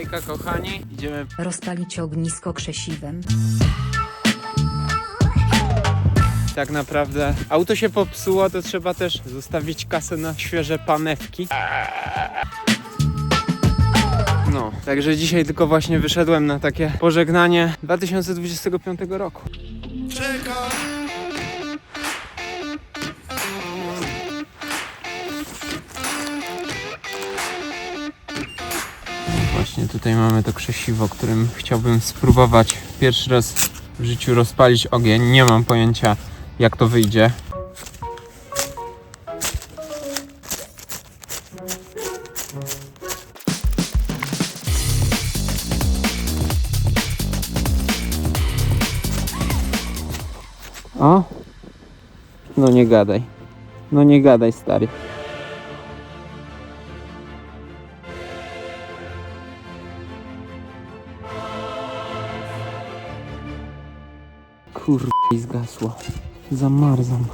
Hejka kochani, idziemy Rozpalić ognisko krzesiwem. tak naprawdę. Auto się popsuło, to trzeba też zostawić kasę na świeże panewki. No, także dzisiaj tylko właśnie wyszedłem na takie pożegnanie 2025 roku. Właśnie tutaj mamy to krzesiwo, którym chciałbym spróbować pierwszy raz w życiu rozpalić ogień. Nie mam pojęcia jak to wyjdzie. O? No nie gadaj. No nie gadaj, stary. Kurwa, i zgasło. Zamarzam.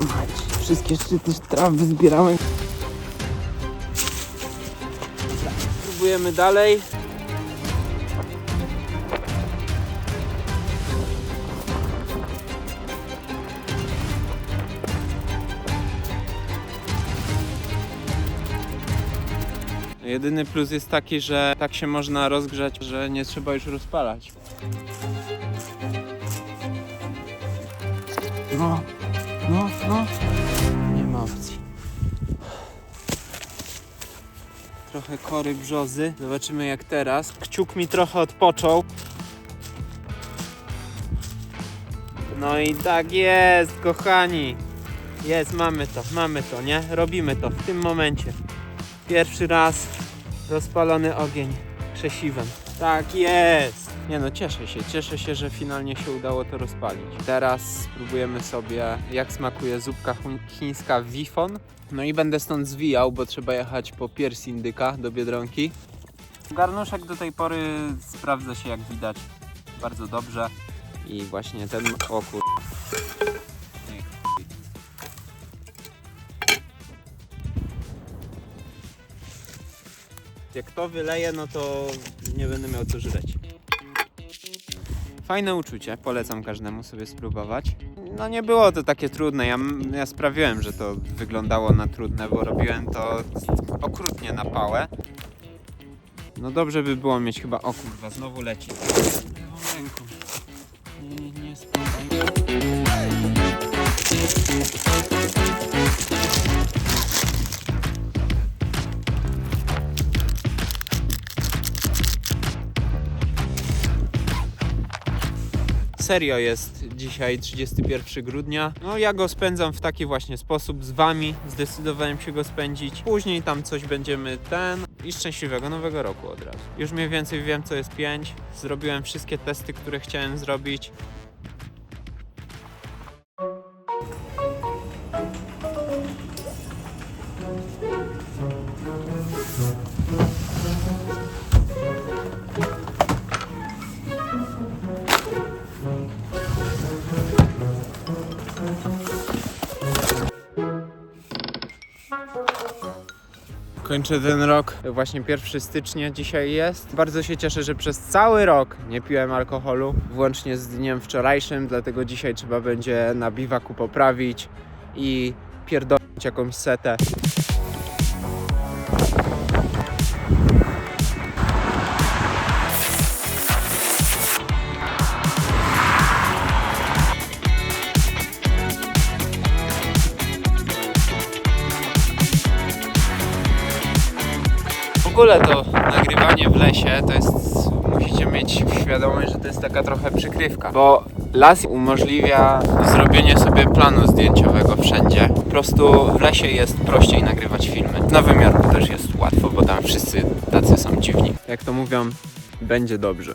Mać, wszystkie szczyty trawy zbierałem. Próbujemy dalej. Jedyny plus jest taki, że tak się można rozgrzać, że nie trzeba już rozpalać. No, no, no. Nie ma opcji. Trochę kory brzozy. Zobaczymy jak teraz. Kciuk mi trochę odpoczął. No i tak jest, kochani. Jest, mamy to, mamy to, nie? Robimy to w tym momencie. Pierwszy raz rozpalony ogień krzesiwem. Tak jest! Nie no, cieszę się, cieszę się, że finalnie się udało to rozpalić. Teraz spróbujemy sobie, jak smakuje zupka chińska Wifon. No i będę stąd zwijał, bo trzeba jechać po pierś indyka do Biedronki. Garnuszek do tej pory sprawdza się, jak widać, bardzo dobrze. I właśnie ten, o. Jak to wyleje, no to nie będę miał co żreć. Fajne uczucie, polecam każdemu sobie spróbować. No nie było to takie trudne, ja, ja sprawiłem, że to wyglądało na trudne, bo robiłem to okrutnie na pałę. No dobrze by było mieć chyba, o kurwa, znowu leci. Serio jest dzisiaj 31 grudnia. No ja go spędzam w taki właśnie sposób z wami. Zdecydowałem się go spędzić. Później tam coś będziemy ten i szczęśliwego nowego roku od razu. Już mniej więcej wiem co jest 5. Zrobiłem wszystkie testy, które chciałem zrobić. Kończę ten rok, właśnie 1 stycznia dzisiaj jest. Bardzo się cieszę, że przez cały rok nie piłem alkoholu, włącznie z dniem wczorajszym, dlatego dzisiaj trzeba będzie na biwaku poprawić i pierdolić jakąś setę. Ogóle to nagrywanie w lesie to jest. Musicie mieć świadomość, że to jest taka trochę przykrywka, bo las umożliwia zrobienie sobie planu zdjęciowego wszędzie. Po prostu w lesie jest prościej nagrywać filmy. W Nowym Jorku też jest łatwo, bo tam wszyscy tacy są dziwni. Jak to mówią, będzie dobrze.